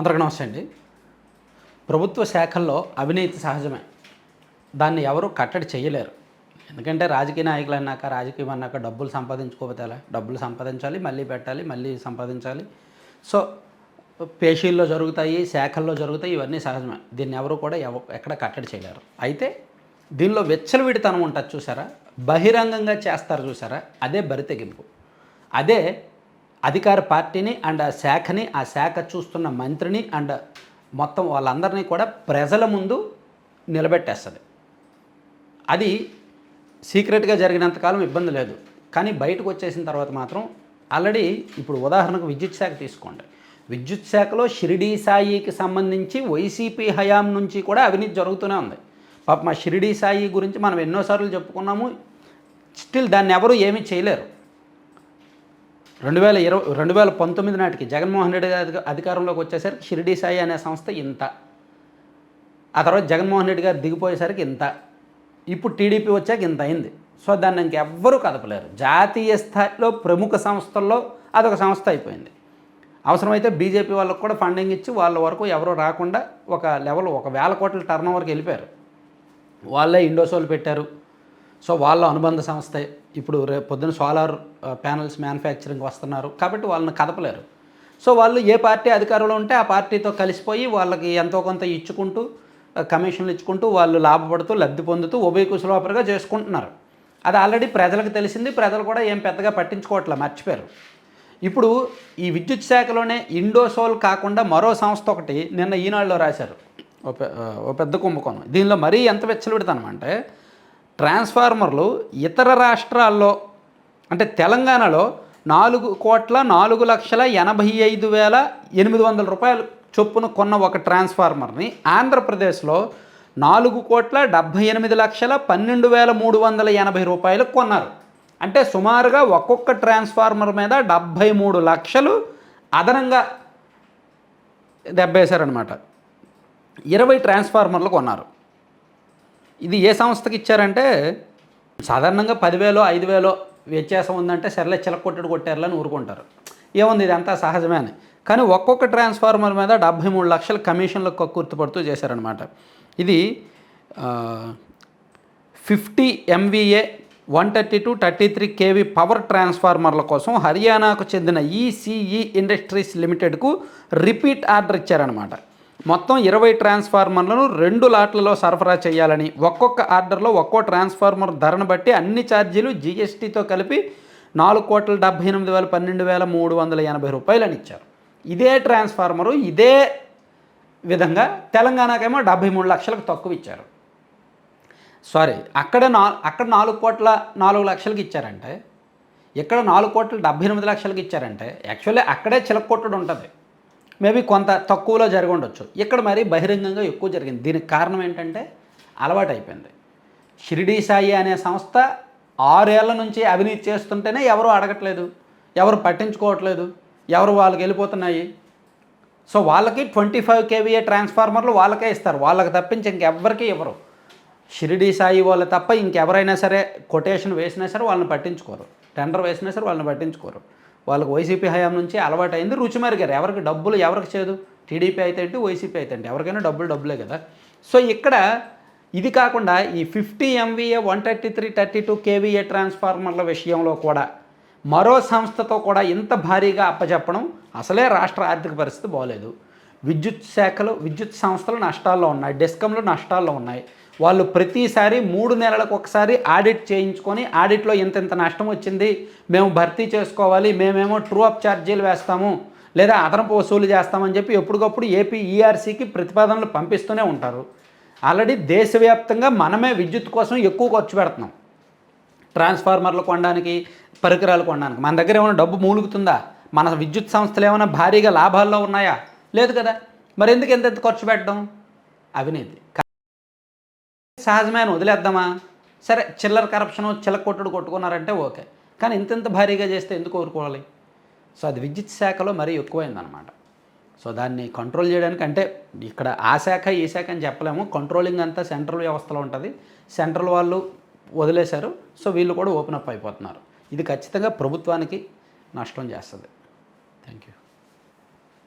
అందరికీ నమస్తే అండి. ప్రభుత్వ శాఖల్లో అవినీతి సహజమే. దాన్ని ఎవరు కట్టడి చేయలేరు. ఎందుకంటే రాజకీయ నాయకులు అన్నాక రాజకీయం అన్నాక డబ్బులు సంపాదించుకోకపోతే ఎలా? డబ్బులు సంపాదించాలి మళ్ళీ పెట్టాలి మళ్ళీ సంపాదించాలి. సో పేషీల్లో జరుగుతాయి శాఖల్లో జరుగుతాయి ఇవన్నీ సహజమే. దీన్ని ఎవరు కూడా ఎవ ఎక్కడ కట్టడి చేయలేరు. అయితే దీనిలో వెచ్చలవిడితనం ఉంటుంది చూసారా? బహిరంగంగా చేస్తారు చూసారా? అదే బరితెగింపు అదే అధికార పార్టీని అండ్ ఆ శాఖని ఆ శాఖ చూస్తున్న మంత్రిని అండ్ మొత్తం వాళ్ళందరినీ కూడా ప్రజల ముందు నిలబెట్టేస్తుంది. అది సీక్రెట్గా జరిగినంతకాలం ఇబ్బంది లేదు. కానీ బయటకు వచ్చేసిన తర్వాత మాత్రం ఆల్రెడీ ఇప్పుడు ఉదాహరణకు విద్యుత్ శాఖ తీసుకోండి. విద్యుత్ శాఖలో షిరిడీ సాయికి సంబంధించి వైసీపీ హయాం నుంచి కూడా అవినీతి జరుగుతూనే ఉంది. పాప మా షిరిడీ సాయి గురించి మనం ఎన్నోసార్లు చెప్పుకున్నాము. స్టిల్ దాన్ని ఎవరూ ఏమీ చేయలేరు. రెండు వేల ఇరవై రెండు వేల పంతొమ్మిది నాటికి జగన్మోహన్ రెడ్డి గారి అధికారంలోకి వచ్చేసరికి షిరిడీ సాయి అనే సంస్థ ఇంత. ఆ తర్వాత జగన్మోహన్ రెడ్డి గారు దిగిపోయేసరికి ఇంత. ఇప్పుడు టీడీపీ వచ్చాక ఇంత అయింది. సో దాన్ని ఇంకెవ్వరూ కదపలేరు. జాతీయ స్థాయిలో ప్రముఖ సంస్థల్లో అదొక సంస్థ అయిపోయింది. అవసరమైతే బీజేపీ వాళ్ళకు కూడా ఫండింగ్ ఇచ్చి వాళ్ళ వరకు ఎవరు రాకుండా ఒక లెవెల్ ఒక వేల కోట్ల టర్న్ ఓవర్కి వెళ్ళిపోయారు. వాళ్ళే ఇండోసోలు పెట్టారు. సో వాళ్ళ అనుబంధ సంస్థే. ఇప్పుడు రేపు పొద్దున సోలార్ ప్యానల్స్ మ్యానుఫ్యాక్చరింగ్ వస్తున్నారు కాబట్టి వాళ్ళని కదపలేరు. సో వాళ్ళు ఏ పార్టీ అధికారంలో ఉంటే ఆ పార్టీతో కలిసిపోయి వాళ్ళకి ఎంతో కొంత ఇచ్చుకుంటూ కమిషన్లు ఇచ్చుకుంటూ వాళ్ళు లాభపడుతూ లబ్ధి పొందుతూ ఉభయ కుశలోపరిగా చేసుకుంటున్నారు. అది ఆల్రెడీ ప్రజలకు తెలిసింది ప్రజలు కూడా ఏం పెద్దగా పట్టించుకోవట్లే మర్చిపోయారు. ఇప్పుడు ఈ విద్యుత్ శాఖలోనే ఇండోసోల్ కాకుండా మరో సంస్థ ఒకటి నిన్న ఈనాడులో రాశారు. ఓ పెద్ద కుంభకోణం. దీనిలో మరీ ఎంత వెచ్చలబెడతాను అంటే ట్రాన్స్ఫార్మర్లు ఇతర రాష్ట్రాల్లో అంటే తెలంగాణలో నాలుగు కోట్ల నాలుగు లక్షల ఎనభై ఐదు వేల ఎనిమిది వందల రూపాయలు చొప్పున కొన్న ఒక ట్రాన్స్ఫార్మర్ని ఆంధ్రప్రదేశ్లో నాలుగు కోట్ల డెబ్భై ఎనిమిది లక్షల పన్నెండు వేల మూడు వందల ఎనభై రూపాయలు కొన్నారు. అంటే సుమారుగా ఒక్కొక్క ట్రాన్స్ఫార్మర్ మీద డెబ్భై మూడు లక్షలు అదనంగా దెబ్బేశారనమాట ఇరవై ట్రాన్స్ఫార్మర్లు కొన్నారు. ఇది ఏ సంస్థకి ఇచ్చారంటే సాధారణంగా పదివేలో ఐదు వేలో వ్యత్యాసం ఉందంటే సర్లే చిలకొట్టడు కొట్టారులని ఊరుకుంటారు. ఏముంది ఇదంతా సహజమే అని. కానీ ఒక్కొక్క ట్రాన్స్ఫార్మర్ మీద డెబ్భై మూడు లక్షల కమిషన్లకు కక్కుర్తిపడుతూ చేశారనమాట ఇది fifty MVA one thirty two thirty three KV power ట్రాన్స్ఫార్మర్ల కోసం హర్యానాకు చెందిన ఈసీఈ ఇండస్ట్రీస్ లిమిటెడ్కు రిపీట్ ఆర్డర్ ఇచ్చారనమాట మొత్తం ఇరవై ట్రాన్స్ఫార్మర్లను రెండు లాట్లలో సరఫరా చేయాలని ఒక్కొక్క ఆర్డర్లో ఒక్కో ట్రాన్స్ఫార్మర్ ధరను బట్టి అన్ని ఛార్జీలు జీఎస్టీతో కలిపి నాలుగు కోట్ల డెబ్బై ఎనిమిది వేల పన్నెండు వేల మూడు వందల ఎనభై రూపాయలని ఇచ్చారు. ఇదే ట్రాన్స్ఫార్మరు ఇదే విధంగా తెలంగాణకేమో డెబ్బై మూడు లక్షలకు తక్కువ ఇచ్చారు. సారీ అక్కడ నా అక్కడ నాలుగు కోట్ల నాలుగు లక్షలకి ఇచ్చారంటే ఇక్కడ నాలుగు కోట్ల డెబ్బై ఎనిమిది లక్షలకి ఇచ్చారంటే యాక్చువల్లీ అక్కడే చిలకొట్టుడు ఉంటుంది. మేబీ కొంత తక్కువలో జరిగి ఉండొచ్చు. ఇక్కడ మరి బహిరంగంగా ఎక్కువ జరిగింది. దీనికి కారణం ఏంటంటే అలవాటు అయిపోయింది షిరిడీ సాయి అనే సంస్థ ఆరేళ్ళ నుంచి అవినీతి చేస్తుంటేనే ఎవరు అడగట్లేదు. ఎవరు పట్టించుకోవట్లేదు. ఎవరు వాళ్ళకి వెళ్ళిపోతున్నాయి. సో వాళ్ళకి ట్వంటీ ఫైవ్ కేవీఏ ట్రాన్స్ఫార్మర్లు వాళ్ళకే ఇస్తారు. వాళ్ళకి తప్పించి ఇంకెవ్వరికీ ఇవ్వరు. షిరిడీ సాయి వాళ్ళు తప్ప ఇంకెవరైనా సరే కొటేషన్ వేసినా సరే వాళ్ళని పట్టించుకోరు. టెండర్ వేసినా సరే వాళ్ళని పట్టించుకోరు. వాళ్ళకి వైసీపీ హయాం నుంచి అలవాటైంది. రుచి మరిగారు ఎవరికి డబ్బులు ఎవరికి చేదు? టీడీపీ అయితే ఏంటి వైసీపీ అయితే ఏంటి? ఎవరికైనా డబ్బులు డబ్బులే కదా. సో ఇక్కడ ఇది కాకుండా ఈ fifty MVA one thirty three thirty two KVA ట్రాన్స్ఫార్మర్ల విషయంలో కూడా మరో సంస్థతో కూడా ఇంత భారీగా అప్పచెప్పడం అసలే రాష్ట్ర ఆర్థిక పరిస్థితి బాగోలేదు విద్యుత్ శాఖలు విద్యుత్ సంస్థలు నష్టాల్లో ఉన్నాయి. డెస్కంలు నష్టాల్లో ఉన్నాయి. వాళ్ళు ప్రతిసారి మూడు నెలలకు ఒకసారి ఆడిట్ చేయించుకొని ఆడిట్లో ఇంత ఇంత నష్టం వచ్చింది మేము భర్తీ చేసుకోవాలి మేమేమో ట్రూ అప్ ఛార్జీలు వేస్తాము లేదా అదనపు వసూలు చేస్తామని చెప్పి ఎప్పటికప్పుడు ఏపీ ఈఆర్సీకి ప్రతిపాదనలు పంపిస్తూనే ఉంటారు. ఆల్రెడీ దేశవ్యాప్తంగా మనమే విద్యుత్ కోసం ఎక్కువ ఖర్చు పెడుతున్నాం. ట్రాన్స్ఫార్మర్లు కొనడానికి పరికరాలు కొనడానికి. మన దగ్గర ఏమైనా డబ్బు మూలుగుతుందా? మన విద్యుత్ సంస్థలు ఏమైనా భారీగా లాభాల్లో ఉన్నాయా? లేదు కదా. మరి ఎందుకు ఎంత ఎంత ఖర్చు పెట్టడం? అవినీతి. సహజమైన వదిలేద్దామా? సరే చిల్లర కరప్షన్ చిల్లర కొట్టుడు కొట్టుకున్నారంటే ఓకే. కానీ ఇంత ఇంత భారీగా చేస్తే ఎందుకు కోరుకోవాలి సో అది విద్యుత్ శాఖలో మరీ ఎక్కువైందనమాట సో దాన్ని కంట్రోల్ చేయడానికి అంటే ఇక్కడ ఆ శాఖ ఈ శాఖ అని చెప్పలేము. కంట్రోలింగ్ అంతా సెంట్రల్ వ్యవస్థలో ఉంటుంది. సెంట్రల్ వాళ్ళు వదిలేశారు. సో వీళ్ళు కూడా ఓపెన్ అప్ అయిపోతున్నారు. ఇది ఖచ్చితంగా ప్రభుత్వానికి నష్టం చేస్తుంది. Thank you